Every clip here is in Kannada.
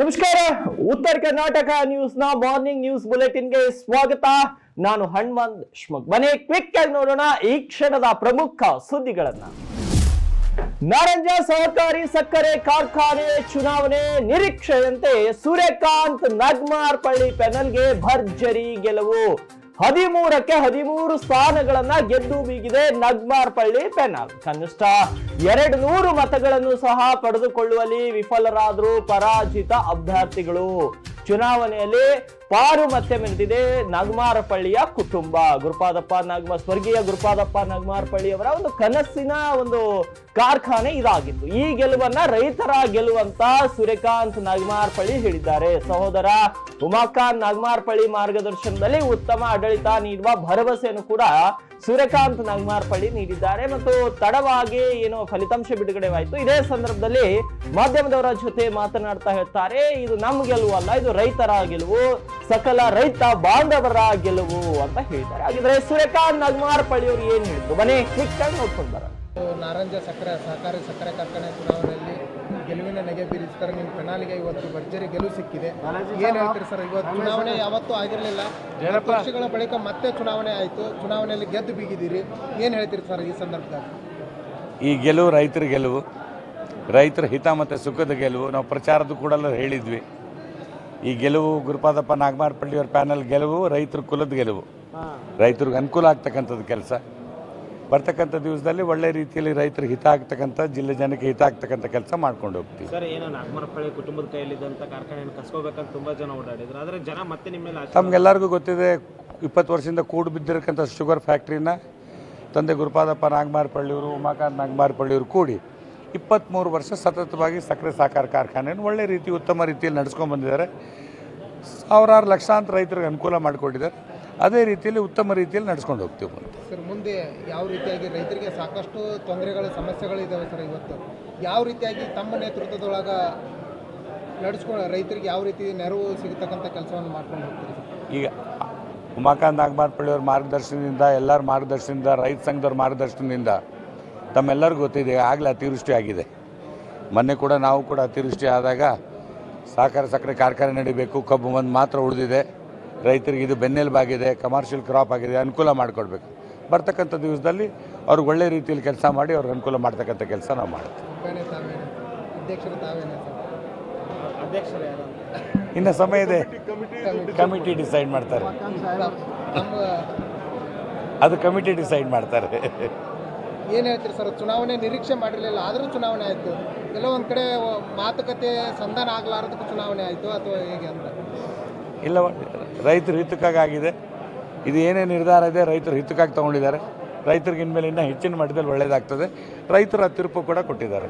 ನಮಸ್ಕಾರ, ಉತ್ತರ ಕರ್ನಾಟಕ ನ್ಯೂಸ್ನ ಮಾರ್ನಿಂಗ್ ನ್ಯೂಸ್ ಬುಲೆಟಿನ್ಗೆ ಸ್ವಾಗತ. ನಾನು ಹನುಮಂತ್ ಶ್ಮಗ್. ಬನ್ನಿ ಕ್ವಿಕ್ ಆಗಿ ನೋಡೋಣ ಈ ಕ್ಷಣದ ಪ್ರಮುಖ ಸುದ್ದಿಗಳನ್ನ. ನಾರಂಜ ಸಹಕಾರಿ ಸಕ್ಕರೆ ಕಾರ್ಖಾನೆ ಚುನಾವಣೆ ನಿರೀಕ್ಷೆಯಂತೆ ಸೂರ್ಯಕಾಂತ್ ನಗ್ಮಾರ್ಪಳ್ಳಿ ಪೆನಲ್ಗೆ ಭರ್ಜರಿ ಗೆಲುವು. ಹದಿಮೂರಕ್ಕೆ ಹದಿಮೂರು ಸ್ಥಾನಗಳನ್ನ ಗೆದ್ದು ಬೀಗಿದೆ ನಗ್ಮಾರ್ಪಳ್ಳಿ ಪೆನಲ್ ಕನಿಷ್ಠ ಎರಡು ನೂರು ಮತಗಳನ್ನು ಸಹ ಪಡೆದುಕೊಳ್ಳುವಲ್ಲಿ ವಿಫಲರಾದರು ಪರಾಜಿತ ಅಭ್ಯರ್ಥಿಗಳು. ಚುನಾವಣೆಯಲ್ಲಿ ಪಾರು ಮತ್ತೆ ಮೆರೆದಿದೆ ನಾಗಮಾರಪಳ್ಳಿಯ ಕುಟುಂಬ. ಗುರುಪಾದಪ್ಪ ನಾಗಮ ಸ್ವರ್ಗೀಯ ಗುರುಪಾದಪ್ಪ ನಾಗಮಾರಪಳ್ಳಿ ಅವರ ಒಂದು ಕನಸಿನ ಒಂದು ಕಾರ್ಖಾನೆ ಇದಾಗಿತ್ತು. ಈ ಗೆಲುವನ್ನ ರೈತರ ಗೆಲುವಂತ ಸೂರ್ಯಕಾಂತ್ ನಾಗಮಾರಪಳ್ಳಿ ಹೇಳಿದ್ದಾರೆ. ಸಹೋದರ ಉಮಾಕಾಂತ್ ನಾಗಮಾರಪಳ್ಳಿ ಮಾರ್ಗದರ್ಶನದಲ್ಲಿ ಉತ್ತಮ ಆಡಳಿತ ನೀಡುವ ಭರವಸೆಯನ್ನು ಕೂಡ ಸೂರ್ಯಕಾಂತ್ ನಗ್ಮಾರ್ಪಳ್ಳಿ ನೀಡಿದ್ದಾರೆ ಮತ್ತು ತಡವಾಗಿ ಏನು ಫಲಿತಾಂಶ ಬಿಡುಗಡೆವಾಯಿತು. ಇದೇ ಸಂದರ್ಭದಲ್ಲಿ ಮಾಧ್ಯಮದವರ ಜೊತೆ ಮಾತನಾಡ್ತಾ ಹೇಳ್ತಾರೆ, ಇದು ನಮ್ಮ ಗೆಲುವು ಅಲ್ಲ, ಇದು ರೈತರ ಗೆಲುವು, ಸಕಲ ರೈತ ಬಾಂಧವರ ಗೆಲುವು ಅಂತ ಹೇಳ್ತಾರೆ ಹಾಗಿದ್ರೆ ಸೂರ್ಯಕಾಂತ್ ನಗ್ಮಾರ್ಪಳ್ಳಿ ಅವರು ಏನ್ ಹೇಳಿದ್ರು ಮನೆ ಕ್ಲಿಕ್ ಆಗಿ ನೋಡ್ಕೊಂಡು ನಾರಂಜ ಸಕ್ಕರೆ, ಸಹಕಾರಿ ಸಕ್ಕರೆ ಕಾರ್ಖಾನೆ ಚುನಾವಣೆಯಲ್ಲಿ ಗೆಲುವಿನ ನೆಗೆ ಬೀರಿಸ್ತಾರೆ. ನಿಮ್ಮ ಪ್ರಣಾಳಿಗೆ ಇವತ್ತು ಭರ್ಜರಿ ಗೆಲುವು ಸಿಕ್ಕಿದೆ. ಏನು ಹೇಳ್ತೀರಿ ಸರ್ ಇವತ್ತು ಚುನಾವಣೆ ಯಾವತ್ತೂ ಆಗಿರಲಿಲ್ಲ. ಪಕ್ಷಗಳ ವರ್ಷಗಳ ಬಳಿಕ ಮತ್ತೆ ಚುನಾವಣೆ ಆಯಿತು. ಚುನಾವಣೆಯಲ್ಲಿ ಗೆದ್ದು ಬೀಗಿದ್ದೀರಿ ಏನು ಹೇಳ್ತೀರಿ ಸರ್ ಈ ಸಂದರ್ಭದಲ್ಲಿ? ಈ ಗೆಲುವು ರೈತರ ಗೆಲುವು. ರೈತರ ಹಿತ ಮತ್ತು ಸುಖದ ಗೆಲುವು. ನಾವು ಪ್ರಚಾರದ ಕೂಡ ಹೇಳಿದ್ವಿ. ಈ ಗೆಲುವು ಗುರುಪಾದಪ್ಪ ನಾಗಮಾರಪಳ್ಳಿಯವ್ರ ಪ್ಯಾನಲ್ ಗೆಲುವು ರೈತರ ಕುಲದ ಗೆಲುವು. ರೈತರಿಗೆ ಅನುಕೂಲ ಆಗ್ತಕ್ಕಂಥದ್ದು ಕೆಲಸ. ಬರ್ತಕ್ಕಂಥ ದಿವಸದಲ್ಲಿ ಒಳ್ಳೆ ರೀತಿಯಲ್ಲಿ ರೈತರಿಗೆ ಹಿತ ಆಗ್ತಕ್ಕಂಥ ಜಿಲ್ಲೆ ಜನಕ್ಕೆ ಹಿತ ಆಗ್ತಕ್ಕಂಥ ಕೆಲಸ ಮಾಡ್ಕೊಂಡು ಹೋಗ್ತೀವಿ. ಸರ್ ಏನು ನಾಗಮರಪಳ್ಳಿ ಕುಟುಂಬದ ಕೈಯಲ್ಲಿದ್ದಂಥ ಕಾರ್ಖಾನೆಯನ್ನು ಕಸ್ಕೋಬೇಕಂತ ತುಂಬ ಜನ ಓಡಾಡಿದ್ರು. ಆದರೆ ಜನ ಮತ್ತೆ ನಿಮ್ಮ ಮೇಲೆ ತಮ್ಗೆಲ್ಲರಿಗೂ ಗೊತ್ತಿದೆ ಇಪ್ಪತ್ತು ವರ್ಷದಿಂದ ಕೂಡು ಬಿದ್ದಿರಕ್ಕಂಥ ಶುಗರ್ ಫ್ಯಾಕ್ಟ್ರಿನ ತಂದೆ ಗುರುಪಾದಪ್ಪ ನಾಗಮಾರಪಳ್ಳಿಯವರು ಉಮಾಕಾಂತ್ ನಾಗಮಾರಪಳ್ಳಿಯವರು ಕೂಡಿ ಇಪ್ಪತ್ತ್ಮೂರು ವರ್ಷ ಸತತವಾಗಿ ಸಕ್ಕರೆ ಸಾಕಾರ ಕಾರ್ಖಾನೆಯನ್ನು ಒಳ್ಳೆ ರೀತಿ ಉತ್ತಮ ರೀತಿಯಲ್ಲಿ ನಡೆಸ್ಕೊಂಡು ಬಂದಿದ್ದಾರೆ. ಸಾವಿರಾರು ಲಕ್ಷಾಂತರ ರೈತರಿಗೆ ಅನುಕೂಲ ಮಾಡಿಕೊಟ್ಟಿದ್ದಾರೆ ಅದೇ ರೀತಿಯಲ್ಲಿ ಉತ್ತಮ ರೀತಿಯಲ್ಲಿ ನಡೆಸ್ಕೊಂಡು ಹೋಗ್ತೀವಿ ಸರ್ ಮುಂದೆ ಯಾವ ರೀತಿಯಾಗಿ ರೈತರಿಗೆ ಸಾಕಷ್ಟು ತೊಂದರೆಗಳು ಸಮಸ್ಯೆಗಳು ಇದ್ದಾವೆ ಸರ್ ಇವತ್ತು? ಯಾವ ರೀತಿಯಾಗಿ ತಮ್ಮ ನೇತೃತ್ವದೊಳಗ ನಡೆಸ್ಕೊಂಡು ರೈತರಿಗೆ ಯಾವ ರೀತಿ ನೆರವು ಸಿಗತಕ್ಕಂಥ ಕೆಲಸವನ್ನು ಮಾಡ್ಕೊಂಡು ಹೋಗ್ತೀರಿ ಈಗ ಉಮಾಕಾಂತ್ ನಾಗಮಾರ್ಪಳ್ಳಿಯವ್ರ ಮಾರ್ಗದರ್ಶನದಿಂದ ಎಲ್ಲರ ಮಾರ್ಗದರ್ಶನದಿಂದ ರೈತ ಸಂಘದವ್ರ ಮಾರ್ಗದರ್ಶನದಿಂದ ತಮ್ಮೆಲ್ಲರಿಗೂ ಗೊತ್ತಿದೆ ಆಗಲೇ ಅತಿವೃಷ್ಟಿ ಆಗಿದೆ. ಮೊನ್ನೆ ಕೂಡ ನಾವು ಕೂಡ ಅತಿವೃಷ್ಟಿ ಆದಾಗ ಸಹಕಾರ ಸಕ್ಕರೆ ಕಾರ್ಖಾನೆ ನಡಿಬೇಕು ಕಬ್ಬು ಒಂದು ಮಾತ್ರ ಉಳಿದಿದೆ. ರೈತರಿಗೆ ಇದು ಬೆನ್ನೆಲುಬಾಗಿದೆ ಕಮರ್ಷಿಯಲ್ ಕ್ರಾಪ್ ಆಗಿದೆ ಅನುಕೂಲ ಮಾಡಿಕೊಡ್ಬೇಕು. ಬರ್ತಕ್ಕಂಥ ದಿವಸದಲ್ಲಿ ಅವ್ರಿಗೆ ಒಳ್ಳೆ ರೀತಿಯಲ್ಲಿ ಕೆಲಸ ಮಾಡಿ ಅವ್ರಿಗೆ ಅನುಕೂಲ ಮಾಡ್ತಕ್ಕಂಥ ಕೆಲಸ ನಾವು ಮಾಡ್ತೀವಿ. ಒಬ್ಬನೇ ತಾವೇನೆ ಸರ್ ಅಧ್ಯಕ್ಷರು ಇನ್ನು ಸಮಯ ಇದೆ. ಕಮಿಟಿ ಡಿಸೈಡ್ ಮಾಡ್ತಾರೆ. ಅದು ಕಮಿಟಿ ಡಿಸೈಡ್ ಮಾಡ್ತಾರೆ. ಏನು ಹೇಳ್ತೀರಿ ಸರ್ ಚುನಾವಣೆ ನಿರೀಕ್ಷೆ ಮಾಡಿರಲಿಲ್ಲ ಆದರೂ ಚುನಾವಣೆ ಆಯಿತು. ಕೆಲವೊಂದು ಒಂದು ಕಡೆ ಮಾತುಕತೆ ಸಂಧಾನ ಆಗಲಾರದಕ್ಕೂ ಚುನಾವಣೆ ಆಯಿತು ಅಥವಾ ಹೇಗೆ ಅಂತ? ಇಲ್ಲ, ರೈತರ ಹಿತಕ್ಕಾಗಿ ಆಗಿದೆ. ಇದು ಏನೇ ನಿರ್ಧಾರ ಇದೆ, ರೈತರು ಹಿತಕ್ಕಾಗಿ ತಗೊಂಡಿದ್ದಾರೆ. ರೈತರಿಗೆ ಇನ್ಮೇಲೆ ಇನ್ನೂ ಹೆಚ್ಚಿನ ಮಟ್ಟದಲ್ಲಿ ಒಳ್ಳೆಯದಾಗ್ತದೆ ರೈತರ ತೀರ್ಪು ಕೂಡ ಕೊಟ್ಟಿದ್ದಾರೆ.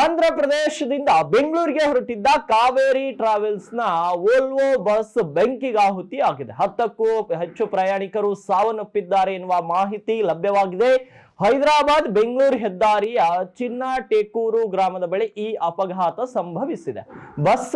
ಆಂಧ್ರ ಪ್ರದೇಶದಿಂದ ಬೆಂಗಳೂರಿಗೆ ಹೊರಟಿದ್ದ ಕಾವೇರಿ ಟ್ರಾವೆಲ್ಸ್ನ ವೋಲ್ವೋ ಬಸ್ ಬೆಂಕಿಗಾಹುತಿ ಆಗಿದೆ. ಹತ್ತಕ್ಕೂ ಹೆಚ್ಚು ಪ್ರಯಾಣಿಕರು ಸಾವನ್ನಪ್ಪಿದ್ದಾರೆ ಎನ್ನುವ ಮಾಹಿತಿ ಲಭ್ಯವಾಗಿದೆ. ಹೈದರಾಬಾದ್ ಬೆಂಗಳೂರು ಹೆದ್ದಾರಿಯ ಚಿನ್ನ ಟೇಕೂರು ಗ್ರಾಮದ ಬಳಿ ಈ ಅಪಘಾತ ಸಂಭವಿಸಿದೆ. ಬಸ್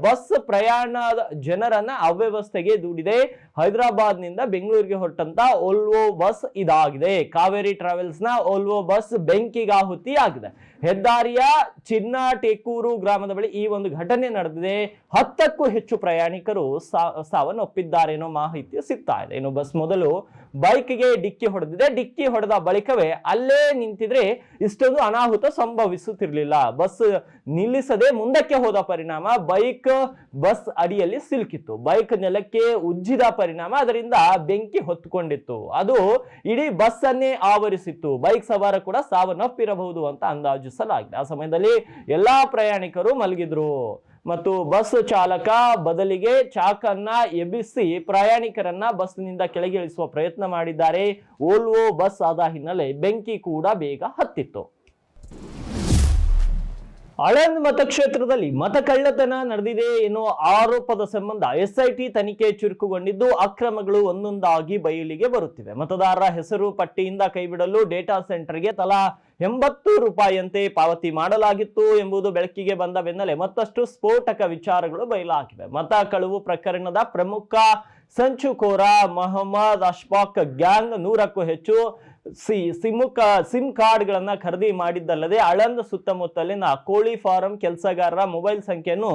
ಬಸ್ ಪ್ರಯಾಣದ ಜನರನ್ನ ಅವ್ಯವಸ್ಥೆಗೆ ದೂಡಿದೆ. ಹೈದರಾಬಾದ್ನಿಂದ ಬೆಂಗಳೂರಿಗೆ ಹೊರಟಂತ ಒಲ್ವೋ ಬಸ್ ಇದಾಗಿದೆ. ಕಾವೇರಿ ಟ್ರಾವೆಲ್ಸ್ನ ಒಲ್ವೋ ಬಸ್ ಬೆಂಕಿಗಾಹುತಿ ಆಗಿದೆ ಹೆದ್ದಾರಿಯ ಚಿನ್ನ ಟೇಕೂರು ಗ್ರಾಮದ ಬಳಿ ಈ ಒಂದು ಘಟನೆ ನಡೆದಿದೆ. ಹತ್ತಕ್ಕೂ ಹೆಚ್ಚು ಪ್ರಯಾಣಿಕರು ಸಾ- ಸಾವನ್ನಪ್ಪಿದ್ದಾರೆ ಅನ್ನೋ ಮಾಹಿತಿ ಸಿಗ್ತಾ ಇದೆ. ಇನ್ನು ಬಸ್ ಮೊದಲು ಬೈಕ್ಗೆ ಡಿಕ್ಕಿ ಹೊಡೆದಿದೆ. ಡಿಕ್ಕಿ ಹೊಡೆದ ಬಳಿಕವೇ ಅಲ್ಲೇ ನಿಂತಿದ್ರೆ ಇಷ್ಟೊಂದು ಅನಾಹುತ ಸಂಭವಿಸುತ್ತಿರಲಿಲ್ಲ. ಬಸ್ ನಿಲ್ಲಿಸದೆ ಮುಂದಕ್ಕೆ ಹೋದ ಪರಿಣಾಮ ಬೈಕ್ ಬಸ್ ಅಡಿಯಲ್ಲಿ ಸಿಲುಕಿತ್ತು. ಬೈಕ್ ನೆಲಕ್ಕೆ ಉಜ್ಜಿದ ಪರಿಣಾಮ ಅದರಿಂದ ಬೆಂಕಿ ಹೊತ್ತುಕೊಂಡಿತ್ತು ಅದು ಇಡೀ ಬಸ್ ಅನ್ನೇ ಆವರಿಸಿತ್ತು. ಬೈಕ್ ಸವಾರ ಕೂಡ ಸಾವನ್ನಪ್ಪಿರಬಹುದು ಅಂತ ಅಂದಾಜಿಸಲಾಗಿದೆ. ಆ ಸಮಯದಲ್ಲಿ ಎಲ್ಲಾ ಪ್ರಯಾಣಿಕರು ಮಲಗಿದ್ರು. ಮತ್ತು ಬಸ್ ಚಾಲಕ ಬದಲಿಗೆ ಚಾಕನ್ನ ಎಬ್ಬಿಸಿ ಪ್ರಯಾಣಿಕರನ್ನ ಬಸ್ನಿಂದ ಕೆಳಗಿಳಿಸುವ ಪ್ರಯತ್ನ ಮಾಡಿದ್ದಾರೆ. ಓಲ್ವೋ ಬಸ್ ಆದ ಹಿನ್ನೆಲೆ ಬೆಂಕಿ ಕೂಡ ಬೇಗ ಹತ್ತಿತ್ತು. ಆಳಂದ್ ಮತಕ್ಷೇತ್ರದಲ್ಲಿ ಮತ ಕಳ್ಳತನ ನಡೆದಿದೆ ಎನ್ನುವ ಆರೋಪದ ಸಂಬಂಧ ಎಸ್ಐಟಿ ತನಿಖೆ ಚುರುಕುಗೊಂಡಿದ್ದು ಅಕ್ರಮಗಳು ಒಂದೊಂದಾಗಿ ಬಯಲಿಗೆ ಬರುತ್ತಿವೆ. ಮತದಾರರ ಹೆಸರು, ಪಟ್ಟಿಯಿಂದ ಕೈಬಿಡಲು ಡೇಟಾ ಸೆಂಟರ್ಗೆ ತಲಾ ಎಂಬತ್ತು ರೂಪಾಯಿಯಂತೆ ಪಾವತಿ ಮಾಡಲಾಗಿತ್ತು ಎಂಬುದು ಬೆಳಕಿಗೆ ಬಂದ ಬೆನ್ನಲ್ಲೇ ಮತ್ತಷ್ಟು ಸ್ಫೋಟಕ ವಿಚಾರಗಳು ಬಯಲಾಗಿವೆ. ಮತ ಕಳುವು ಪ್ರಕರಣದ ಪ್ರಮುಖ ಸಂಚುಕೋರ ಮೊಹಮ್ಮದ್ ಅಶ್ಫಾಕ್ ಗ್ಯಾಂಗ್ ನೂರಕ್ಕೂ ಹೆಚ್ಚು ಸಿ ಸಿಮ್ ಸಿಮ್ ಕಾರ್ಡ್ಗಳನ್ನು ಖರೀದಿ ಮಾಡಿದ್ದಲ್ಲದೆ ಅಳಂದ ಸುತ್ತಮುತ್ತಲಿನ ಕೋಳಿ ಫಾರಂ ಕೆಲಸಗಾರರ ಮೊಬೈಲ್ ಸಂಖ್ಯೆಯನ್ನು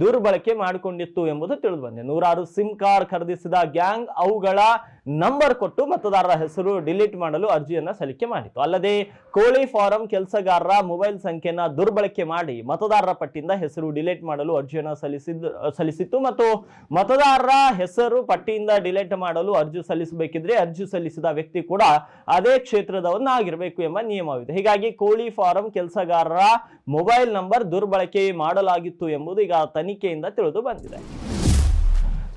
ದುರ್ಬಳಕೆ ಮಾಡಿಕೊಂಡಿತ್ತು ಎಂಬುದು ತಿಳಿದು ಬಂದಿದೆ. ನೂರಾರು ಸಿಮ್ ಕಾರ್ಡ್ ಖರೀದಿಸಿದ ಗ್ಯಾಂಗ್ ಅವುಗಳ ನಂಬರ್ ಕೊಟ್ಟು ಮತದಾರರ ಹೆಸರು ಡಿಲೀಟ್ ಮಾಡಲು ಅರ್ಜಿಯನ್ನು ಸಲ್ಲಿಕೆ ಮಾಡಿತ್ತು. ಅಲ್ಲದೆ ಕೋಳಿ ಫಾರಂ ಕೆಲಸಗಾರರ ಮೊಬೈಲ್ ಸಂಖ್ಯೆಯನ್ನು ದುರ್ಬಳಕೆ ಮಾಡಿ ಮತದಾರರ ಪಟ್ಟಿಯಿಂದ ಹೆಸರು ಡಿಲೀಟ್ ಮಾಡಲು ಅರ್ಜಿಯನ್ನು ಸಲ್ಲಿಸಿದ್ದು ಸಲ್ಲಿಸಿತ್ತು ಮತ್ತು ಮತದಾರರ ಹೆಸರು ಪಟ್ಟಿಯಿಂದ ಡಿಲೀಟ್ ಮಾಡಲು ಅರ್ಜಿ ಸಲ್ಲಿಸಬೇಕಿದ್ರೆ ಅರ್ಜಿ ಸಲ್ಲಿಸಿದ ವ್ಯಕ್ತಿ ಕೂಡ ಅದೇ ಕ್ಷೇತ್ರದವನ್ನಾಗಿರಬೇಕು ಎಂಬ ನಿಯಮವಿದೆ. ಹೀಗಾಗಿ ಕೋಳಿ ಫಾರಂ ಕೆಲಸಗಾರರ ಮೊಬೈಲ್ ನಂಬರ್ ದುರ್ಬಳಕೆ ಮಾಡಲಾಗಿತ್ತು ಎಂಬುದು ಈಗ ತನಿಖೆಯಿಂದ ತಿಳಿದು ಬಂದಿದೆ.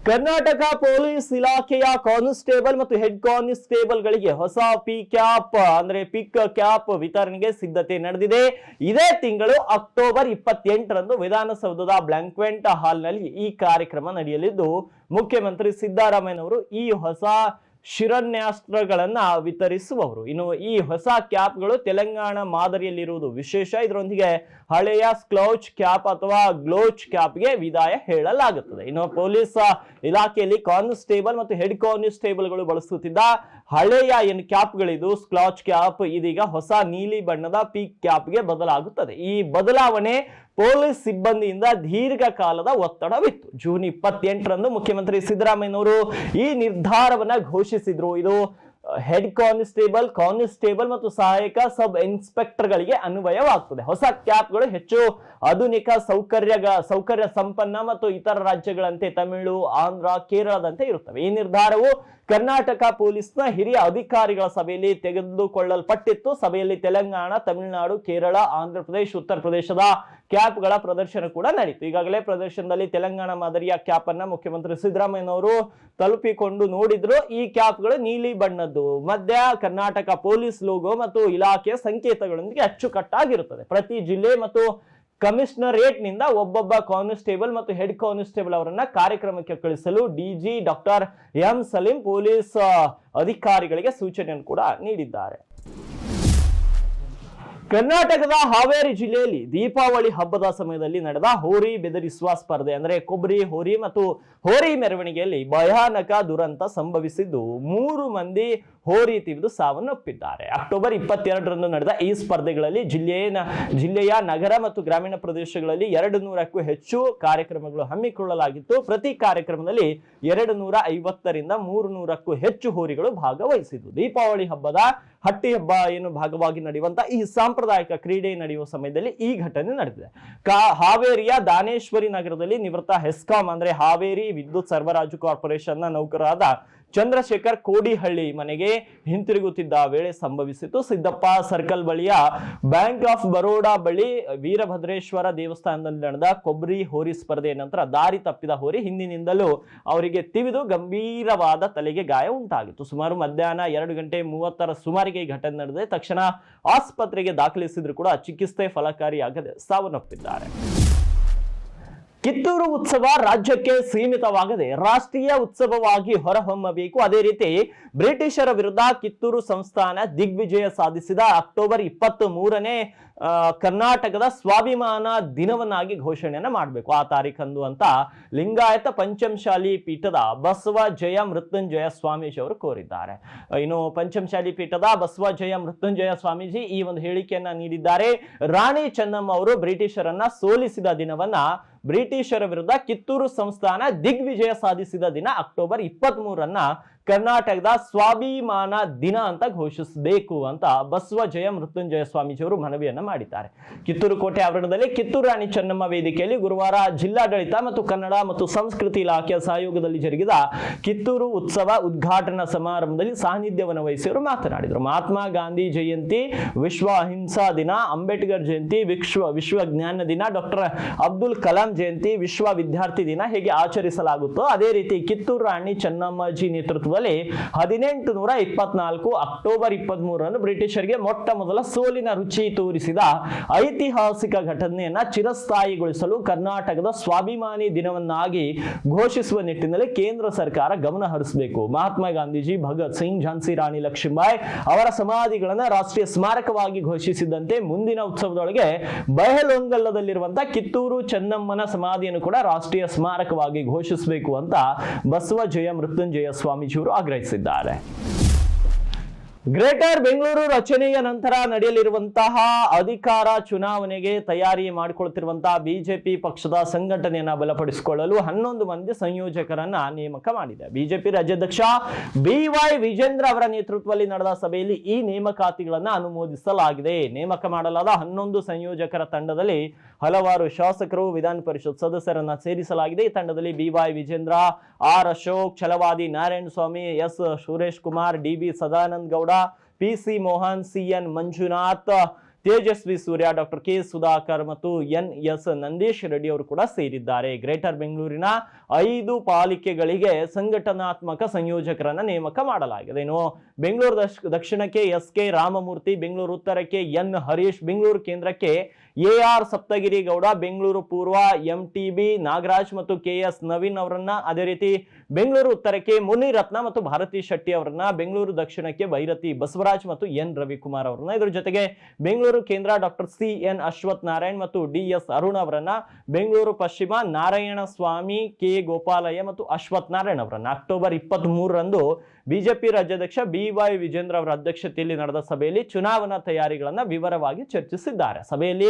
ಕರ್ನಾಟಕ ಪೊಲೀಸ್ ಇಲಾಖೆಯ ಕಾನ್ಸ್ಟೇಬಲ್ ಮತ್ತು ಹೆಡ್ ಕಾನ್ಸ್ಟೇಬಲ್ಗಳಿಗೆ ಹೊಸ ಪಿ ಕ್ಯಾಪ್, ಅಂದ್ರೆ ಪಿಕ್ ಕ್ಯಾಪ್ ವಿತರಣೆಗೆ ಸಿದ್ಧತೆ ನಡೆದಿದೆ. ಇದೇ ತಿಂಗಳು ಅಕ್ಟೋಬರ್ ಇಪ್ಪತ್ತೆಂಟರಂದು ವಿಧಾನಸೌಧದ ಬ್ಲಾಂಕ್ವೆಂಟ್ ಹಾಲ್ನಲ್ಲಿ ಈ ಕಾರ್ಯಕ್ರಮ ನಡೆಯಲಿದ್ದು, ಮುಖ್ಯಮಂತ್ರಿ ಸಿದ್ದರಾಮಯ್ಯನವರು ಈ ಹೊಸ ಶಿರನ್ಯಾಸ್ತ್ರಗಳನ್ನ ವಿತರಿಸುವವರು. ಇನ್ನು ಈ ಹೊಸ ಕ್ಯಾಪ್ಗಳು ತೆಲಂಗಾಣ ಮಾದರಿಯಲ್ಲಿರುವುದು ವಿಶೇಷ. ಇದರೊಂದಿಗೆ ಹಳೆಯ ಸ್ಕ್ಲೌಚ್ ಕ್ಯಾಪ್ ಅಥವಾ ಗ್ಲೋಚ್ ಕ್ಯಾಪ್ಗೆ ವಿದಾಯ ಹೇಳಲಾಗುತ್ತದೆ. ಇನ್ನು ಪೊಲೀಸ್ ಇಲಾಖೆಯಲ್ಲಿ ಕಾನ್ಸ್ಟೇಬಲ್ ಮತ್ತು ಹೆಡ್ ಕಾನ್ಸ್ಟೇಬಲ್ಗಳು ಬಳಸುತ್ತಿದ್ದ ಹಳೆಯ ಏನು ಕ್ಯಾಪ್ಗಳಿದು ಸ್ಕ್ಲಾಚ್ ಕ್ಯಾಪ್, ಇದೀಗ ಹೊಸ ನೀಲಿ ಬಣ್ಣದ ಪೀಕ್ ಕ್ಯಾಪ್ಗೆ ಬದಲಾಗುತ್ತದೆ. ಈ ಬದಲಾವಣೆ ಪೊಲೀಸ್ ಸಿಬ್ಬಂದಿಯಿಂದ ದೀರ್ಘಕಾಲದ ಒತ್ತಡವಿತ್ತು. ಜೂನ್ ಇಪ್ಪತ್ತೆಂಟರಂದು ಮುಖ್ಯಮಂತ್ರಿ ಸಿದ್ದರಾಮಯ್ಯನವರು ಈ ನಿರ್ಧಾರವನ್ನ ಘೋಷಿಸಿದ್ರು. ಇದು ಹೆಡ್ ಕಾನ್ಸ್ಟೇಬಲ್ ಕಾನ್ಸ್ಟೇಬಲ್ ಮತ್ತು ಸಹಾಯಕ ಸಬ್ ಇನ್ಸ್ಪೆಕ್ಟರ್ಗಳಿಗೆ ಅನ್ವಯವಾಗ್ತದೆ. ಹೊಸ ಕ್ಯಾಪ್ಗಳು ಹೆಚ್ಚು ಆಧುನಿಕ ಸೌಕರ್ಯ ಸೌಕರ್ಯ ಸಂಪನ್ನ ಮತ್ತು ಇತರ ರಾಜ್ಯಗಳಂತೆ ತಮಿಳು, ಆಂಧ್ರ, ಕೇರಳದಂತೆ ಇರುತ್ತವೆ. ಈ ನಿರ್ಧಾರವು ಕರ್ನಾಟಕ ಪೊಲೀಸ್ನ ಹಿರಿಯ ಅಧಿಕಾರಿಗಳ ಸಭೆಯಲ್ಲಿ ತೆಗೆದುಕೊಳ್ಳಲ್ಪಟ್ಟಿತ್ತು. ಸಭೆಯಲ್ಲಿ ತೆಲಂಗಾಣ, ತಮಿಳುನಾಡು, ಕೇರಳ ಆಂಧ್ರ ಪ್ರದೇಶ ಉತ್ತರ ಪ್ರದೇಶದ ಕ್ಯಾಪ್ಗಳ ಪ್ರದರ್ಶನ ಕೂಡ ನಡೆಯಿತು ಈಗಾಗಲೇ ಪ್ರದರ್ಶನದಲ್ಲಿ ತೆಲಂಗಾಣ ಮಾದರಿಯ ಕ್ಯಾಪ್ ಅನ್ನ ಮುಖ್ಯಮಂತ್ರಿ ಸಿದ್ದರಾಮಯ್ಯನವರು ತಲುಪಿಕೊಂಡು ನೋಡಿದ್ರು. ಈ ಕ್ಯಾಪ್ಗಳು ನೀಲಿ ಮಧ್ಯ ಕರ್ನಾಟಕ ಪೊಲೀಸ್ ಲೋಗೋ ಮತ್ತು ಇಲಾಖೆಯ ಸಂಕೇತಗಳೊಂದಿಗೆ ಅಚ್ಚುಕಟ್ಟಾಗಿರುತ್ತದೆ. ಪ್ರತಿ ಜಿಲ್ಲೆ ಮತ್ತು ಕಮಿಷನರೇಟ್ನಿಂದ ಒಬ್ಬೊಬ್ಬ ಕಾನ್ಸ್ಟೇಬಲ್ ಮತ್ತು ಹೆಡ್ ಕಾನ್ಸ್ಟೇಬಲ್ ಅವರನ್ನ ಕಾರ್ಯಕ್ರಮಕ್ಕೆ ಕಳಿಸಲು DG doctor M Salim police ಅಧಿಕಾರಿಗಳಿಗೆ ಸೂಚನೆಯನ್ನು ಕೂಡ ನೀಡಿದ್ದಾರೆ. ಕರ್ನಾಟಕದ ಹಾವೇರಿ ಜಿಲ್ಲೆಯಲ್ಲಿ ದೀಪಾವಳಿ ಹಬ್ಬದ ಸಮಯದಲ್ಲಿ ನಡೆದ ಹೋರಿ ಬೆದರಿಸುವ ಸ್ಪರ್ಧೆ, ಅಂದ್ರೆ ಕೊಬ್ಬರಿ ಹೋರಿ ಮತ್ತು ಹೋರಿ ಮೆರವಣಿಗೆಯಲ್ಲಿ ಭಯಾನಕ ದುರಂತ ಸಂಭವಿಸಿದ್ದು ಮೂರು ಮಂದಿ ಹೋರಿ ತಿವಿದು ಸಾವನ್ನಪ್ಪಿದ್ದಾರೆ. ಅಕ್ಟೋಬರ್ ಇಪ್ಪತ್ತೆರಡರಂದು ನಡೆದ ಈ ಸ್ಪರ್ಧೆಗಳಲ್ಲಿ ಜಿಲ್ಲೆಯ ಜಿಲ್ಲೆಯ ನಗರ ಮತ್ತು ಗ್ರಾಮೀಣ ಪ್ರದೇಶಗಳಲ್ಲಿ ಎರಡು ನೂರಕ್ಕೂ ಹೆಚ್ಚು ಕಾರ್ಯಕ್ರಮಗಳು ಹಮ್ಮಿಕೊಳ್ಳಲಾಗಿತ್ತು. ಪ್ರತಿ ಕಾರ್ಯಕ್ರಮದಲ್ಲಿ ಎರಡು ನೂರ ಐವತ್ತರಿಂದ ಮೂರು ನೂರಕ್ಕೂ ಹೆಚ್ಚು ಹೋರಿಗಳು ಭಾಗವಹಿಸಿದ್ದು ದೀಪಾವಳಿ ಹಬ್ಬದ ಹಟ್ಟಿ ಹಬ್ಬ ಏನು ಭಾಗವಾಗಿ ನಡೆಯುವಂತಹ ಈ ಸಾಂಪ್ರದಾಯಿಕ ಕ್ರೀಡೆ ನಡೆಯುವ ಸಮಯದಲ್ಲಿ ಈ ಘಟನೆ ನಡೆದಿದೆ. ಕಾ, ಹಾವೇರಿಯ ದಾನೇಶ್ವರಿ ನಗರದಲ್ಲಿ ನಿವೃತ್ತ ಹೆಸ್ಕಾಂ ಅಂದ್ರೆ ಹಾವೇರಿ ವಿದ್ಯುತ್ ಸರಬರಾಜು ಕಾರ್ಪೊರೇಷನ್ನ ನೌಕರರಾದ ಚಂದ್ರಶೇಖರ್ ಕೋಡಿಹಳ್ಳಿ ಮನೆಗೆ ಹಿಂತಿರುಗುತ್ತಿದ್ದ ವೇಳೆ ಸಂಭವಿಸಿತು ಸಿದ್ದಪ್ಪ ಸರ್ಕಲ್ ಬಳಿಯ ಬ್ಯಾಂಕ್ ಆಫ್ ಬರೋಡಾ ಬಳಿ ವೀರಭದ್ರೇಶ್ವರ ದೇವಸ್ಥಾನದಲ್ಲಿ ನಡೆದ ಕೊಬ್ಬರಿ ಹೋರಿ ಸ್ಪರ್ಧೆಯ ನಂತರ ದಾರಿ ತಪ್ಪಿದ ಹೋರಿ ಹಿಂದಿನಿಂದಲೂ ಅವರಿಗೆ ತಿವಿದು ಗಂಭೀರವಾದ ತಲೆಗೆ ಗಾಯ ಉಂಟಾಗಿತ್ತು. ಸುಮಾರು ಮಧ್ಯಾಹ್ನ ಎರಡು ಗಂಟೆ ಮೂವತ್ತರ ಸುಮಾರಿಗೆ ಈ ಘಟನೆ ನಡೆದಿದೆ. ತಕ್ಷಣ ಆಸ್ಪತ್ರೆಗೆ ದಾಖಲಿಸಿದ್ರು ಕೂಡ ಚಿಕಿತ್ಸೆ ಫಲಕಾರಿಯಾಗದೆ ಸಾವನ್ನಪ್ಪಿದ್ದಾರೆ. ಕಿತ್ತೂರು ಉತ್ಸವ ರಾಜ್ಯಕ್ಕೆ ಸೀಮಿತವಾಗದೆ ರಾಷ್ಟ್ರೀಯ ಉತ್ಸವವಾಗಿ ಹೊರಹೊಮ್ಮಬೇಕು. ಅದೇ ರೀತಿ ಬ್ರಿಟಿಷರ ವಿರುದ್ಧ ಕಿತ್ತೂರು ಸಂಸ್ಥಾನ ದಿಗ್ವಿಜಯ ಸಾಧಿಸಿದ ಅಕ್ಟೋಬರ್ ಇಪ್ಪತ್ತ್ ಮೂರನೇ ಕರ್ನಾಟಕದ ಸ್ವಾಭಿಮಾನ ದಿನವನ್ನಾಗಿ ಘೋಷಣೆಯನ್ನು ಮಾಡಬೇಕು. ಆ ತಾರೀಖಂದು ಅಂತ ಲಿಂಗಾಯತ ಪಂಚಮಶಾಲಿ ಪೀಠದ ಬಸವ ಜಯ ಮೃತ್ಯುಂಜಯ ಸ್ವಾಮೀಜಿ ಅವರು ಕೋರಿದ್ದಾರೆ. ಇನ್ನು ಪಂಚಮಶಾಲಿ ಪೀಠದ ಬಸವ ಜಯ ಮೃತ್ಯುಂಜಯ ಸ್ವಾಮೀಜಿ ಈ ಒಂದು ಹೇಳಿಕೆಯನ್ನ ನೀಡಿದ್ದಾರೆ. ರಾಣಿ ಚೆನ್ನಮ್ಮ ಅವರು ಬ್ರಿಟಿಷರನ್ನ ಸೋಲಿಸಿದ ದಿನವನ್ನ ಬ್ರಿಟಿಷರ ವಿರುದ್ಧ ಕಿತ್ತೂರು ಸಂಸ್ಥಾನ ದಿಗ್ವಿಜಯ ಸಾಧಿಸಿದ ದಿನ ಅಕ್ಟೋಬರ್ ಇಪ್ಪತ್ತ್ ಮೂರನ್ನ ಕರ್ನಾಟಕದ ಸ್ವಾಭಿಮಾನ ದಿನ ಅಂತ ಘೋಷಿಸಬೇಕು ಅಂತ ಬಸವ ಜಯ ಮೃತ್ಯುಂಜಯ ಸ್ವಾಮೀಜಿಯವರು ಮನವಿಯನ್ನ ಮಾಡಿದ್ದಾರೆ. ಕಿತ್ತೂರು ಕೋಟೆ ಆವರಣದಲ್ಲಿ ಕಿತ್ತೂರು ರಾಣಿ ಚೆನ್ನಮ್ಮ ವೇದಿಕೆಯಲ್ಲಿ ಗುರುವಾರ ಜಿಲ್ಲಾಡಳಿತ ಮತ್ತು ಕನ್ನಡ ಮತ್ತು ಸಂಸ್ಕೃತಿ ಇಲಾಖೆಯ ಸಹಯೋಗದಲ್ಲಿ ಜರುಗಿದ ಕಿತ್ತೂರು ಉತ್ಸವ ಉದ್ಘಾಟನಾ ಸಮಾರಂಭದಲ್ಲಿ ಸಾನ್ನಿಧ್ಯವನ್ನು ವಹಿಸಿ ಅವರು ಮಾತನಾಡಿದರು. ಮಹಾತ್ಮ ಗಾಂಧಿ ಜಯಂತಿ, ವಿಶ್ವ ಅಹಿಂಸಾ ದಿನ, ಅಂಬೇಡ್ಕರ್ ಜಯಂತಿ, ವಿಶ್ವ ವಿಶ್ವ ಜ್ಞಾನ ದಿನ, ಡಾಕ್ಟರ್ ಅಬ್ದುಲ್ ಕಲಾಂ ಜಯಂತಿ, ವಿಶ್ವ ವಿದ್ಯಾರ್ಥಿ ದಿನ ಹೇಗೆ ಆಚರಿಸಲಾಗುತ್ತೋ ಅದೇ ರೀತಿ ಕಿತ್ತೂರು ರಾಣಿ ಚೆನ್ನಮ್ಮಾಜಿ ನೇತೃತ್ವದಲ್ಲಿ ಹದಿನೆಂಟು ನೂರ ಇಪ್ಪತ್ನಾಲ್ಕು ಅಕ್ಟೋಬರ್ ಇಪ್ಪತ್ತ್ ಮೂರನ್ನು ಬ್ರಿಟಿಷರಿಗೆ ಮೊಟ್ಟ ಮೊದಲ ಸೋಲಿನ ರುಚಿ ತೋರಿಸಿದ ಐತಿಹಾಸಿಕ ಘಟನೆಯನ್ನ ಚಿರಸ್ಥಾಯಿಗೊಳಿಸಲು ಕರ್ನಾಟಕದ ಸ್ವಾಭಿಮಾನಿ ದಿನವನ್ನಾಗಿ ಘೋಷಿಸುವ ನಿಟ್ಟಿನಲ್ಲಿ ಕೇಂದ್ರ ಸರ್ಕಾರ ಗಮನ ಹರಿಸಬೇಕು. ಮಹಾತ್ಮ ಗಾಂಧೀಜಿ, ಭಗತ್ ಸಿಂಗ್, ಝಾನ್ಸಿ ರಾಣಿ ಲಕ್ಷ್ಮೀಬಾಯಿ ಅವರ ಸಮಾಧಿಗಳನ್ನ ರಾಷ್ಟ್ರೀಯ ಸ್ಮಾರಕವಾಗಿ ಘೋಷಿಸಿದಂತೆ ಮುಂದಿನ ಉತ್ಸವದೊಳಗೆ ಬಯಲೊಂಗಲ್ಲದಲ್ಲಿರುವಂತಹ ಕಿತ್ತೂರು ಚೆನ್ನಮ್ಮನ ಸಮಾಧಿಯನ್ನು ಕೂಡ ರಾಷ್ಟ್ರೀಯ ಸ್ಮಾರಕವಾಗಿ ಘೋಷಿಸಬೇಕು ಅಂತ ಬಸವ ಜಯ ಮೃತ್ಯುಂಜಯ ಸ್ವಾಮೀಜಿಯವರು ಆಗ್ರಹಿಸಿದ್ದಾರೆ ಗ್ರೇಟರ್ ಬೆಂಗಳೂರು ರಚನೆಯ ನಂತರ ನಡೆಯಲಿರುವಂತಹ ಅಧಿಕಾರ ಚುನಾವಣೆಗೆ ತಯಾರಿ ಮಾಡಿಕೊಳ್ತಿರುವಂತಹ ಬಿಜೆಪಿ ಪಕ್ಷದ ಸಂಘಟನೆಯನ್ನ ಬಲಪಡಿಸಿಕೊಳ್ಳಲು ಹನ್ನೊಂದು ಮಂದಿ ಸಂಯೋಜಕರನ್ನ ನೇಮಕ ಮಾಡಿದೆ. ಬಿಜೆಪಿ ರಾಜ್ಯಾಧ್ಯಕ್ಷ ಬಿವೈ ವಿಜೇಂದ್ರ ಅವರ ನೇತೃತ್ವದಲ್ಲಿ ನಡೆದ ಸಭೆಯಲ್ಲಿ ಈ ನೇಮಕಾತಿಗಳನ್ನ ಅನುಮೋದಿಸಲಾಗಿದೆ. ನೇಮಕ ಮಾಡಲಾದ ಹನ್ನೊಂದು ಸಂಯೋಜಕರ ತಂಡದಲ್ಲಿ ಹಲವಾರು ಶಾಸಕರು, ವಿಧಾನ ಪರಿಷತ್ ಸದಸ್ಯರನ್ನ ಸೇರಿಸಲಾಗಿದೆ. ಈ ತಂಡದಲ್ಲಿ BY Vijendra, R. Ashok, Chalavadi Narayana Swamy S. Suresh Kumar, D. B. Sadananda Gowda P C Mohan C N Manjunath Tejasvi Surya, doctor K Sudhakar ಮತ್ತು ಎನ್ ಎಸ್ ನಂದೀಶ್ ರೆಡ್ಡಿ ಅವರು ಕೂಡ ಸೇರಿದ್ದಾರೆ. ಗ್ರೇಟರ್ ಬೆಂಗಳೂರಿನ ಐದು ಪಾಲಿಕೆಗಳಿಗೆ ಸಂಘಟನಾತ್ಮಕ ಸಂಯೋಜಕರನ್ನ ನೇಮಕ ಮಾಡಲಾಗಿದೆ. ಇನ್ನು ಬೆಂಗಳೂರು ದಕ್ಷ- ದಕ್ಷಿಣಕ್ಕೆ ಎಸ್ ಕೆ ರಾಮಮೂರ್ತಿ, ಬೆಂಗಳೂರು ಉತ್ತರಕ್ಕೆ ಎನ್ ಹರೀಶ್, ಬೆಂಗಳೂರು ಕೇಂದ್ರಕ್ಕೆ ಎ ಆರ್ ಸಪ್ತಗಿರಿ ಗೌಡ ಬೆಂಗಳೂರು ಪೂರ್ವ ಎಂ ಟಿ ಬಿ ನಾಗರಾಜ್ ಮತ್ತು ಕೆ ಎಸ್ ನವೀನ್ ಅವರನ್ನ ಅದೇ ರೀತಿ ಬೆಂಗಳೂರು ಉತ್ತರಕ್ಕೆ ಮುನಿರತ್ನ ಮತ್ತು ಭಾರತಿ ಶೆಟ್ಟಿ ಅವರನ್ನ ಬೆಂಗಳೂರು ದಕ್ಷಿಣಕ್ಕೆ ಭೈರತಿ ಬಸವರಾಜ್ ಮತ್ತು ಎನ್ ರವಿಕುಮಾರ್ ಅವರನ್ನ ಇದರ ಜೊತೆಗೆ ಬೆಂಗಳೂರು ಕೇಂದ್ರ doctor C N Ashwath Narayan ಮತ್ತು ಡಿ ಎಸ್ ಅರುಣ್ ಅವರನ್ನ ಬೆಂಗಳೂರು ಪಶ್ಚಿಮ ನಾರಾಯಣ ಸ್ವಾಮಿ ಕೆ ಗೋಪಾಲಯ್ಯ ಮತ್ತು ಅಶ್ವಥ್ ನಾರಾಯಣ್ ಅವರನ್ನ ಅಕ್ಟೋಬರ್ ಇಪ್ಪತ್ತ್ ಮೂರರಂದು ಬಿಜೆಪಿ ರಾಜ್ಯಾಧ್ಯಕ್ಷ ಬಿ ವೈ ವಿಜೇಂದ್ರ ಅವರ ಅಧ್ಯಕ್ಷತೆಯಲ್ಲಿ ನಡೆದ ಸಭೆಯಲ್ಲಿ ಚುನಾವಣಾ ತಯಾರಿಗಳನ್ನು ವಿವರವಾಗಿ ಚರ್ಚಿಸಿದ್ದಾರೆ. ಸಭೆಯಲ್ಲಿ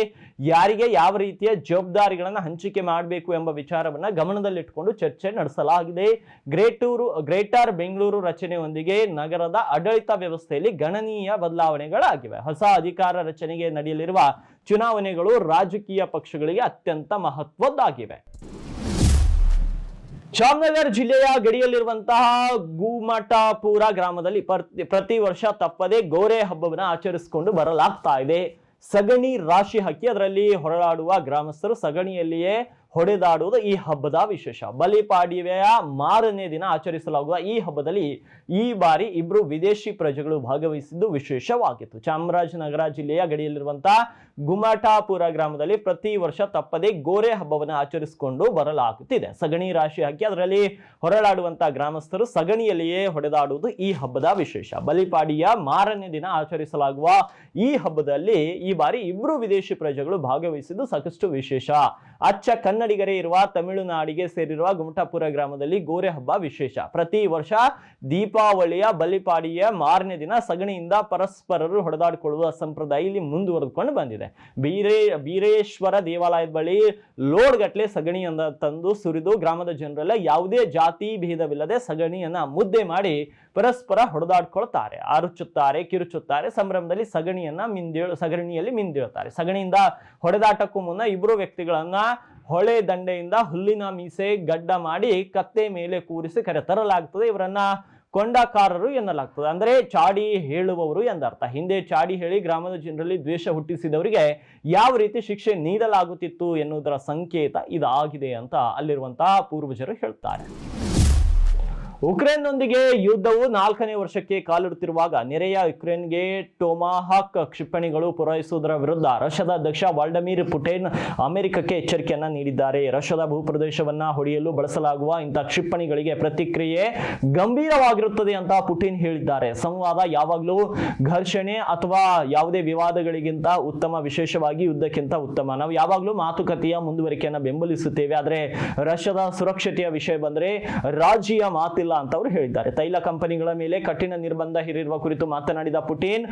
ಯಾರಿಗೆ ಯಾವ ರೀತಿಯ ಜವಾಬ್ದಾರಿಗಳನ್ನು ಹಂಚಿಕೆ ಮಾಡಬೇಕು ಎಂಬ ವಿಚಾರವನ್ನು ಗಮನದಲ್ಲಿಟ್ಟುಕೊಂಡು ಚರ್ಚೆ ನಡೆಸಲಾಗಿದೆ. ಗ್ರೇಟೂರು, ಗ್ರೇಟರ್ ಬೆಂಗಳೂರು ರಚನೆಯೊಂದಿಗೆ ನಗರದ ಆಡಳಿತ ವ್ಯವಸ್ಥೆಯಲ್ಲಿ ಗಣನೀಯ ಬದಲಾವಣೆಗಳಾಗಿವೆ. ಹೊಸ ಅಧಿಕಾರ ರಚನೆಗೆ ನಡೆಯಲಿರುವ ಚುನಾವಣೆಗಳು ರಾಜಕೀಯ ಪಕ್ಷಗಳಿಗೆ ಅತ್ಯಂತ ಮಹತ್ವದ್ದಾಗಿವೆ. ಜಾಮ್ನಗರ್ ಜಿಲ್ಲೆಯ ಗಡಿಯಲ್ಲಿರುವಂತಹ ಗುಮಟಾಪುರ ಗ್ರಾಮದಲ್ಲಿ ಪ್ರತಿ ಪ್ರತಿ ವರ್ಷ ತಪ್ಪದೆ ಗೋರೆ ಹಬ್ಬವನ್ನು ಆಚರಿಸಿಕೊಂಡು ಬರಲಾಗ್ತಾ ಇದೆ. ಸಗಣಿ ರಾಶಿ ಹಾಕಿ ಅದರಲ್ಲಿ ಹೊರಳಾಡುವ ಗ್ರಾಮಸ್ಥರು ಸಗಣಿಯಲ್ಲಿಯೇ ಹೊಡೆದಾಡುವುದು ಈ ಹಬ್ಬದ ವಿಶೇಷ. ಬಲಿಪಾಡಿವೆಯ ಮಾರನೇ ದಿನ ಆಚರಿಸಲಾಗುವ ಈ ಹಬ್ಬದಲ್ಲಿ ಈ ಬಾರಿ ಇಬ್ರು ವಿದೇಶಿ ಪ್ರಜೆಗಳು ಭಾಗವಹಿಸಿದ್ದು ವಿಶೇಷವಾಗಿತ್ತು. ಚಾಮರಾಜನಗರ ಜಿಲ್ಲೆಯ ಗಡಿಯಲ್ಲಿರುವಂತಹ ಗುಮಟಾಪುರ ಗ್ರಾಮದಲ್ಲಿ ಪ್ರತಿ ವರ್ಷ ತಪ್ಪದೆ ಗೋರೆ ಹಬ್ಬವನ್ನು ಆಚರಿಸಿಕೊಂಡು ಬರಲಾಗುತ್ತಿದೆ. ಸಗಣಿ ರಾಶಿ ಹಾಕಿ ಅದರಲ್ಲಿ ಹೊರಳಾಡುವಂತಹ ಗ್ರಾಮಸ್ಥರು ಸಗಣಿಯಲ್ಲಿಯೇ ಹೊಡೆದಾಡುವುದು ಈ ಹಬ್ಬದ ವಿಶೇಷ. ಬಲಿಪಾಡಿಯ ಮಾರನೇ ದಿನ ಆಚರಿಸಲಾಗುವ ಈ ಹಬ್ಬದಲ್ಲಿ ಈ ಬಾರಿ ಇಬ್ರು ವಿದೇಶಿ ಪ್ರಜೆಗಳು ಭಾಗವಹಿಸಿದ್ದು ಸಾಕಷ್ಟು ವಿಶೇಷ. ಅಚ್ಚ ಕನ್ನಡಿಗರೇ ಇರುವ ತಮಿಳುನಾಡಿಗೆ ಸೇರಿರುವ ಗುಮಟಾಪುರ ಗ್ರಾಮದಲ್ಲಿ ಗೋರೆ ಹಬ್ಬ ವಿಶೇಷ. ಪ್ರತಿ ವರ್ಷ ದೀಪಾವಳಿಯ ಬಲಿಪಾಡಿಯ ಮಾರನೇ ದಿನ ಸಗಣಿಯಿಂದ ಪರಸ್ಪರರು ಹೊಡೆದಾಡಿಕೊಳ್ಳುವ ಸಂಪ್ರದಾಯ ಇಲ್ಲಿ ಮುಂದುವರೆದುಕೊಂಡು ಬಂದಿದೆ. ಬೀರೇ, ಬೀರೇಶ್ವರ ದೇವಾಲಯದ ಬಳಿ ಲೋಡ್ಗಟ್ಟಲೆ ಸಗಣಿಯನ್ನು ತಂದು ಸುರಿದು ಗ್ರಾಮದ ಜನರೆಲ್ಲ ಯಾವುದೇ ಜಾತಿ ಭೇದವಿಲ್ಲದೆ ಸಗಣಿಯನ್ನ ಮುದ್ದೆ ಮಾಡಿ ಪರಸ್ಪರ ಹೊಡೆದಾಡ್ಕೊಳ್ತಾರೆ, ಆರುಚುತ್ತಾರೆ, ಕಿರುಚುತ್ತಾರೆ, ಸಂಭ್ರಮದಲ್ಲಿ ಸಗಣಿಯನ್ನ ಮಿಂದೇಳು, ಸಗಣಿಯಲ್ಲಿ ಮಿಂದೇಳ್ತಾರೆ. ಸಗಣಿಯಿಂದ ಹೊಡೆದಾಟಕ್ಕೂ ಮುನ್ನ ಇಬ್ಬರು ವ್ಯಕ್ತಿಗಳನ್ನ ಹೊಳೆ ದಂಡೆಯಿಂದ ಹುಲ್ಲಿನ ಮೀಸೆ ಗಡ್ಡ ಮಾಡಿ ಕತ್ತೆ ಮೇಲೆ ಕೂರಿಸಿ ಕರೆತರಲಾಗ್ತದೆ. ಇವರನ್ನ ಕೊಂಡಕಾರರು ಎನ್ನಲಾಗ್ತದೆ. ಅಂದರೆ ಚಾಡಿ ಹೇಳುವವರು ಎಂದರ್ಥ. ಹಿಂದೆ ಚಾಡಿ ಹೇಳಿ ಗ್ರಾಮದ ಜನರಲ್ಲಿ ದ್ವೇಷ ಹುಟ್ಟಿಸಿದವರಿಗೆ ಯಾವ ರೀತಿ ಶಿಕ್ಷೆ ನೀಡಲಾಗುತ್ತಿತ್ತು ಎನ್ನುವುದರ ಸಂಕೇತ ಇದಾಗಿದೆ ಅಂತ ಅಲ್ಲಿರುವಂತಹ ಪೂರ್ವಜರು ಹೇಳ್ತಾರೆ. ಉಕ್ರೇನ್ನೊಂದಿಗೆ ಯುದ್ಧವು ನಾಲ್ಕನೇ ವರ್ಷಕ್ಕೆ ಕಾಲಿಡುತ್ತಿರುವಾಗ ನೆರೆಯ ಯುಕ್ರೇನ್ಗೆ ಟೊಮಾಹಾಕ್ ಕ್ಷಿಪಣಿಗಳು ಪೂರೈಸುವುದರ ವಿರುದ್ಧ ರಷ್ಯಾದ ಅಧ್ಯಕ್ಷ ವಾಲ್ಡಮಿರ್ ಪುಟೇನ್ ಅಮೆರಿಕಕ್ಕೆ ಎಚ್ಚರಿಕೆಯನ್ನ ನೀಡಿದ್ದಾರೆ. ರಷ್ಯಾದ ಭೂಪ್ರದೇಶವನ್ನ ಹೊಡೆಯಲು ಬಳಸಲಾಗುವ ಇಂಥ ಕ್ಷಿಪಣಿಗಳಿಗೆ ಪ್ರತಿಕ್ರಿಯೆ ಗಂಭೀರವಾಗಿರುತ್ತದೆ ಅಂತ ಪುಟಿನ್ ಹೇಳಿದ್ದಾರೆ. ಸಂವಾದ ಯಾವಾಗಲೂ ಘರ್ಷಣೆ ಅಥವಾ ಯಾವುದೇ ವಿವಾದಗಳಿಗಿಂತ ಉತ್ತಮ, ವಿಶೇಷವಾಗಿ ಯುದ್ಧಕ್ಕಿಂತ ಉತ್ತಮ. ನಾವು ಯಾವಾಗಲೂ ಮಾತುಕತೆಯ ಮುಂದುವರಿಕೆಯನ್ನು ಬೆಂಬಲಿಸುತ್ತೇವೆ. ಆದರೆ ರಷ್ಯಾದ ಸುರಕ್ಷತೆಯ ವಿಷಯ ಬಂದರೆ ರಾಜಿಯ ಮಾತಿಲ್ಲ ಅಂತ ಅವರು ಹೇಳಿದ್ದಾರೆ. ತೈಲ ಕಂಪನಿಗಳ ಮೇಲೆ ಕಠಿಣ ನಿರ್ಬಂಧ ಹೇರಿರುವ ಕುರಿತು ಮಾತನಾಡಿದ ಪುಟಿನ್,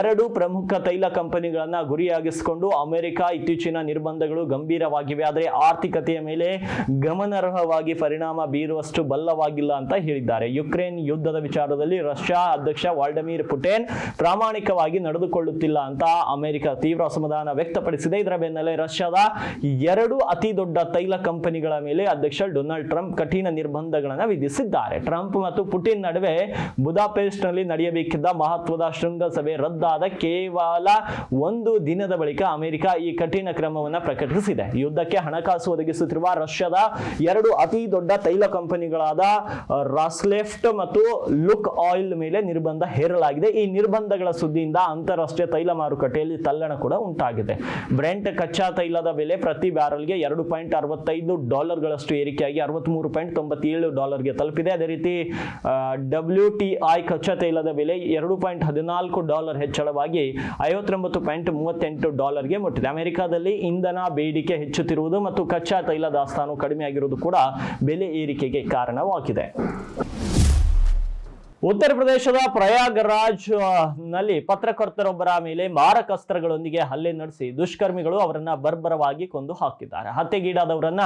ಎರಡು ಪ್ರಮುಖ ತೈಲ ಕಂಪನಿಗಳನ್ನ ಗುರಿಯಾಗಿಸಿಕೊಂಡು ಅಮೆರಿಕ ಇತ್ತೀಚಿನ ನಿರ್ಬಂಧಗಳು ಗಂಭೀರವಾಗಿವೆ. ಆದರೆ ಆರ್ಥಿಕತೆಯ ಮೇಲೆ ಗಮನಾರ್ಹವಾಗಿ ಪರಿಣಾಮ ಬೀರುವಷ್ಟು ಬಲ್ಲವಾಗಿಲ್ಲ ಅಂತ ಹೇಳಿದ್ದಾರೆ. ಯುಕ್ರೇನ್ ಯುದ್ಧದ ವಿಚಾರದಲ್ಲಿ ರಷ್ಯಾ ಅಧ್ಯಕ್ಷ ವಾಲ್ಡಮಿರ್ ಪುಟಿನ್ ಪ್ರಾಮಾಣಿಕವಾಗಿ ನಡೆದುಕೊಳ್ಳುತ್ತಿಲ್ಲ ಅಂತ ಅಮೆರಿಕ ತೀವ್ರ ಅಸಮಾಧಾನ ವ್ಯಕ್ತಪಡಿಸಿದೆ. ಇದರ ಬೆನ್ನಲ್ಲೇ ರಷ್ಯಾದ ಎರಡು ಅತಿ ದೊಡ್ಡ ತೈಲ ಕಂಪನಿಗಳ ಮೇಲೆ ಅಧ್ಯಕ್ಷ ಡೊನಾಲ್ಡ್ ಟ್ರಂಪ್ ಕಠಿಣ ನಿರ್ಬಂಧಗಳನ್ನು ವಿಧಿಸಿದ್ದಾರೆ. ಟ್ರಂಪ್ ಮತ್ತು ಪುಟಿನ್ ನಡುವೆ ಬುದಾಪೆಸ್ಟ್ನಲ್ಲಿ ನಡೆಯಬೇಕಿದ್ದ ಮಹತ್ವದ ಶೃಂಗಸಭೆ ರದ್ದಾದ ಕೇವಲ ಒಂದು ದಿನದ ಬಳಿಕ ಅಮೆರಿಕ ಈ ಕಠಿಣ ಕ್ರಮವನ್ನು ಪ್ರಕಟಿಸಿದೆ. ಯುದ್ಧಕ್ಕೆ ಹಣಕಾಸು ಒದಗಿಸುತ್ತಿರುವ ರಷ್ಯಾದ ಎರಡು ಅತಿ ದೊಡ್ಡ ತೈಲ ಕಂಪನಿಗಳಾದ ರಾಸ್ಲೆಫ್ಟ್ ಮತ್ತು ಲುಕ್ ಆಯಿಲ್ ಮೇಲೆ ನಿರ್ಬಂಧ ಹೇರಲಾಗಿದೆ. ಈ ನಿರ್ಬಂಧಗಳ ಸುದ್ದಿಯಿಂದ ಅಂತಾರಾಷ್ಟ್ರೀಯ ತೈಲ ಮಾರುಕಟ್ಟೆಯಲ್ಲಿ ತಲ್ಲಣ ಕೂಡ ಉಂಟಾಗಿದೆ. ಬ್ರೆಂಟ್ ಕಚ್ಚಾ ತೈಲದ ಬೆಲೆ ಪ್ರತಿ ಬ್ಯಾರಲ್ಗೆ ಎರಡು ಪಾಯಿಂಟ್ ಅರವತ್ತೈದು ಡಾಲರ್ಗಳಷ್ಟು ಏರಿಕೆಯಾಗಿ ಅರವತ್ಮೂರು ಪಾಯಿಂಟ್ ತೊಂಬತ್ತೇಳು ಡಾಲರ್ಗೆ ತಲುಪಿದೆ. ಅದೇ ರೀತಿ ಡಬ್ಲ್ಯೂ ಟಿ ಐ ಕಚ್ಚಾ ತೈಲದ ಬೆಲೆ ಎರಡು ಪಾಯಿಂಟ್ ಹದಿನಾಲ್ಕು ಡಾಲರ್ ಹೆಚ್ಚಳವಾಗಿ ಐವತ್ತೊಂಬತ್ತು ಪಾಯಿಂಟ್ ಮೂವತ್ತೆಂಟು ಡಾಲರ್ಗೆ ಮುಟ್ಟಿದೆ. ಅಮೆರಿಕಾದಲ್ಲಿ ಇಂಧನ ಬೇಡಿಕೆ ಹೆಚ್ಚುತ್ತಿರುವುದು ಮತ್ತು ಕಚ್ಚಾ ತೈಲ ದಾಸ್ತಾನು ಕಡಿಮೆಯಾಗಿರುವುದು ಕೂಡ ಬೆಲೆ ಏರಿಕೆಗೆ ಕಾರಣವಾಗಿದೆ. ಉತ್ತರ ಪ್ರದೇಶದ ಪ್ರಯಾಗರಾಜ್ನಲ್ಲಿ ಪತ್ರಕರ್ತರೊಬ್ಬರ ಮೇಲೆ ಮಾರಕಾಸ್ತ್ರಗಳೊಂದಿಗೆ ಹಲ್ಲೆ ನಡೆಸಿ ದುಷ್ಕರ್ಮಿಗಳು ಅವರನ್ನ ಬರ್ಬರವಾಗಿ ಕೊಂದು ಹಾಕಿದ್ದಾರೆ. ಹತ್ಯೆಗೀಡಾದವರನ್ನ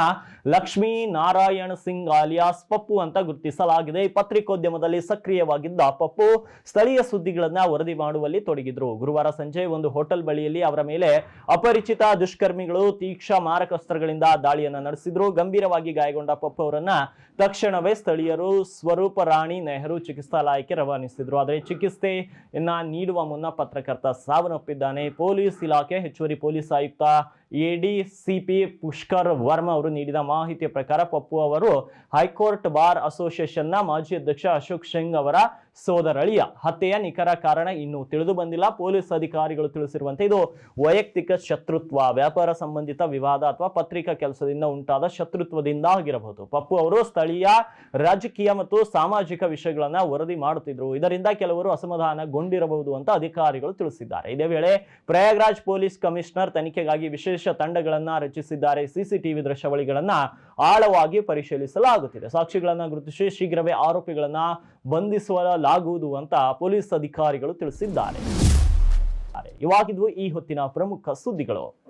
ಲಕ್ಷ್ಮೀ ನಾರಾಯಣ್ ಸಿಂಗ್ ಆಲಿಯಾಸ್ ಪಪ್ಪು ಅಂತ ಗುರುತಿಸಲಾಗಿದೆ. ಈ ಪತ್ರಿಕೋದ್ಯಮದಲ್ಲಿ ಸಕ್ರಿಯವಾಗಿದ್ದ ಪಪ್ಪು ಸ್ಥಳೀಯ ಸುದ್ದಿಗಳನ್ನ ವರದಿ ಮಾಡುವಲ್ಲಿ ತೊಡಗಿದ್ರು. ಗುರುವಾರ ಸಂಜೆ ಒಂದು ಹೋಟೆಲ್ ಬಳಿಯಲ್ಲಿ ಅವರ ಮೇಲೆ ಅಪರಿಚಿತ ದುಷ್ಕರ್ಮಿಗಳು ತೀಕ್ಷ ಮಾರಕಾಸ್ತ್ರಗಳಿಂದ ದಾಳಿಯನ್ನ ನಡೆಸಿದ್ರು. ಗಂಭೀರವಾಗಿ ಗಾಯಗೊಂಡ ಪಪ್ಪು ಅವರನ್ನ ತಕ್ಷಣವೇ ಸ್ಥಳೀಯರು ಸ್ವರೂಪ ರಾಣಿ ನೆಹರು ಚಿಕಿತ್ಸಾಲಯಕ್ಕೆ ರವಾನಿಸಿದ್ರು ಆದರೆ ಚಿಕಿತ್ಸೆಯನ್ನ ನೀಡುವ ಮುನ್ನ ಪತ್ರಕರ್ತ ಸಾವನ್ನಪ್ಪಿದ್ದಾನೆ. ಪೊಲೀಸ್ ಇಲಾಖೆ ಹೆಚ್ಚುವರಿ ಪೊಲೀಸ್ ಆಯುಕ್ತ ಎಡಿಸಿಪಿ ಪುಷ್ಕರ್ ವರ್ಮ ಅವರು ನೀಡಿದ ಮಾಹಿತಿಯ ಪ್ರಕಾರ ಪಪ್ಪು ಅವರು ಹೈಕೋರ್ಟ್ ಬಾರ್ ಅಸೋಸಿಯೇಷನ್ನ ಮಾಜಿ ಅಧ್ಯಕ್ಷ ಅಶೋಕ್ ಸಿಂಗ್ ಅವರ ಸೋದರಳಿಯ ಹತ್ಯೆಯ ನಿಖರ ಕಾರಣ ಇನ್ನೂ ತಿಳಿದು ಬಂದಿಲ್ಲ. ಪೊಲೀಸ್ ಅಧಿಕಾರಿಗಳು ತಿಳಿಸಿರುವಂತೆ ಇದು ವೈಯಕ್ತಿಕ ಶತ್ರುತ್ವ, ವ್ಯಾಪಾರ ಸಂಬಂಧಿತ ವಿವಾದ ಅಥವಾ ಪತ್ರಿಕಾ ಕೆಲಸದಿಂದ ಉಂಟಾದ ಶತ್ರುತ್ವದಿಂದ ಆಗಿರಬಹುದು. ಪಪ್ಪು ಅವರು ಸ್ಥಳೀಯ ರಾಜಕೀಯ ಮತ್ತು ಸಾಮಾಜಿಕ ವಿಷಯಗಳನ್ನ ವರದಿ ಮಾಡುತ್ತಿದ್ರು. ಇದರಿಂದ ಕೆಲವರು ಅಸಮಾಧಾನಗೊಂಡಿರಬಹುದು ಅಂತ ಅಧಿಕಾರಿಗಳು ತಿಳಿಸಿದ್ದಾರೆ. ಇದೇ ವೇಳೆ ಪ್ರಯಾಗ್ರಾಜ್ ಪೊಲೀಸ್ ಕಮಿಷನರ್ ತನಿಖೆಗಾಗಿ ವಿಶೇಷ ತಂಡಗಳನ್ನ ರಚಿಸಿದ್ದಾರೆ. ಸಿಸಿಟಿವಿ ದೃಶ್ಯಾವಳಿಗಳನ್ನ ಆಳವಾಗಿ ಪರಿಶೀಲಿಸಲಾಗುತ್ತಿದೆ. ಸಾಕ್ಷಿಗಳನ್ನ ಗುರುತಿಸಿ ಶೀಘ್ರವೇ ಆರೋಪಿಗಳನ್ನ ಬಂಧಿಸಲಾಗುವುದು ಅಂತ ಪೊಲೀಸ್ ಅಧಿಕಾರಿಗಳು ತಿಳಿಸಿದ್ದಾರೆ. ಇವಾಗಿದ್ವು ಈ ಹೊತ್ತಿನ ಪ್ರಮುಖ ಸುದ್ದಿಗಳು.